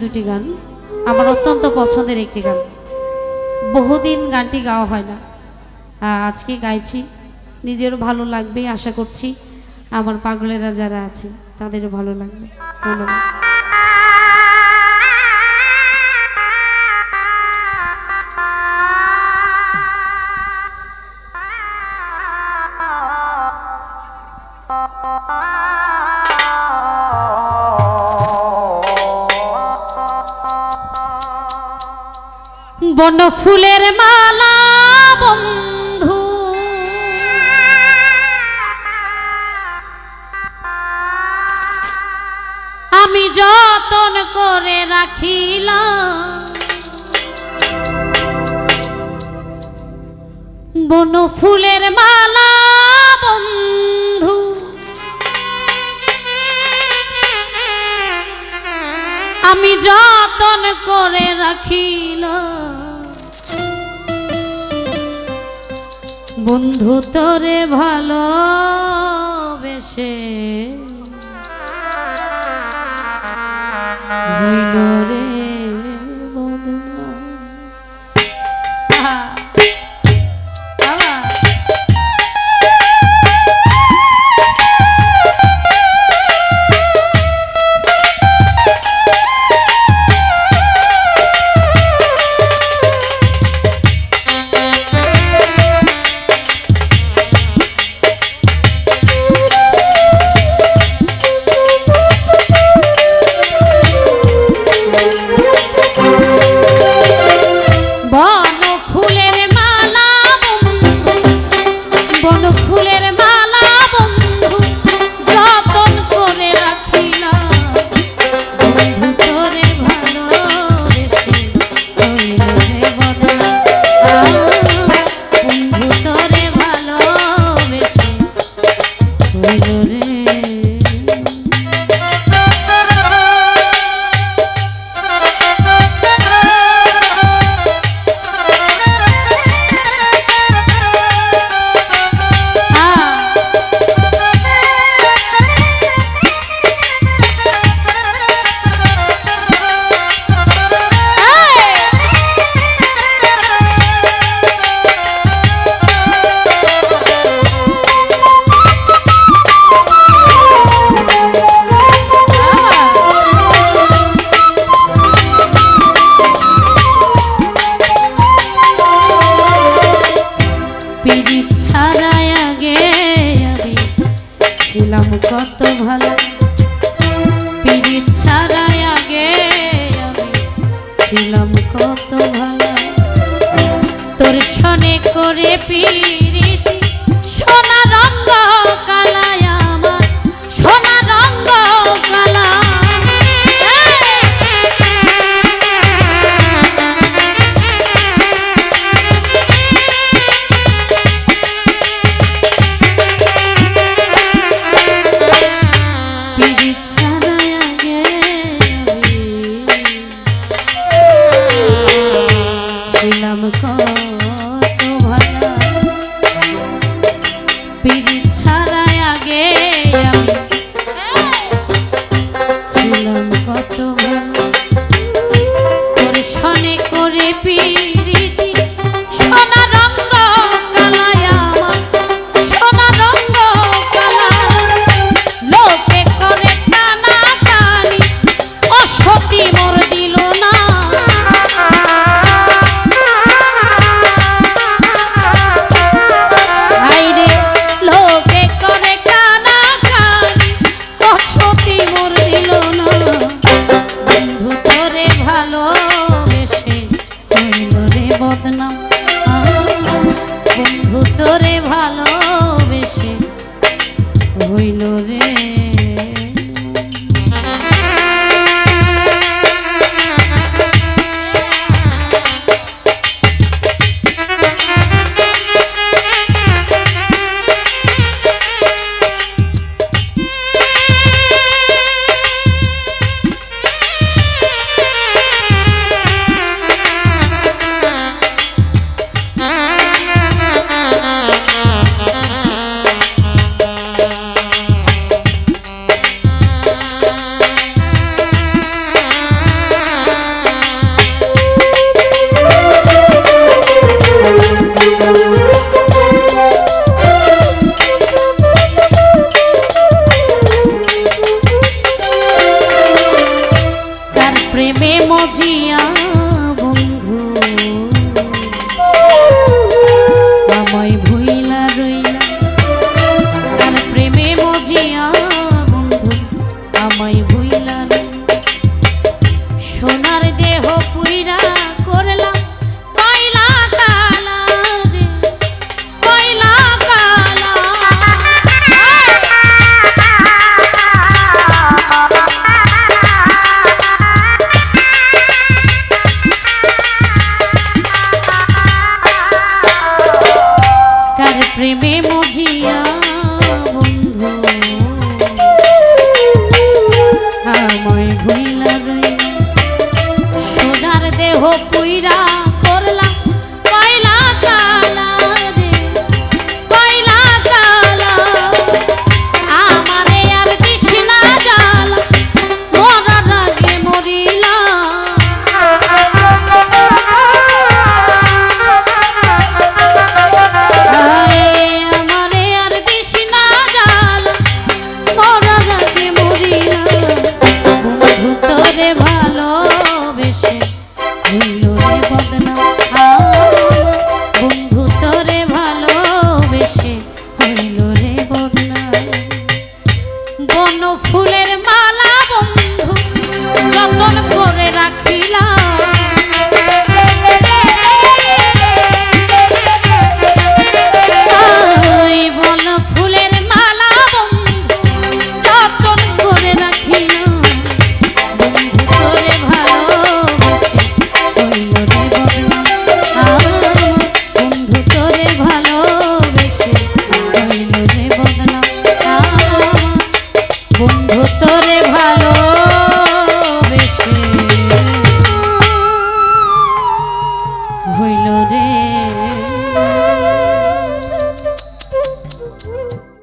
দুটি গান। আমার অত্যন্ত পছন্দের একটি গান। বহুদিন গানটি গাওয়া হয় না। আজকে গাইছি। নিজেরও ভালো লাগবে, আশা করছি। আমার পাগলেরা যারা আছে, তাদেরও ভালো লাগবে। ধন্যবাদ। বন ফুলের মালা, বন্ধু। আমি যতন করে রাখিলাম, বন ফুলের মালা, বন্ধু। আমি যতন করে রাখিল বন্ধু তোরে ভালো বেশে ছাড়াই আগে আমি। ছিলাম কত ভালো পিড়িত ছাড়াই আগে আমি। ছিলাম কত ভালো, তোর সনে করে পিড়িতি মজিয়া ফুলের মালা বন্ধু যতন করে রাখিলাম।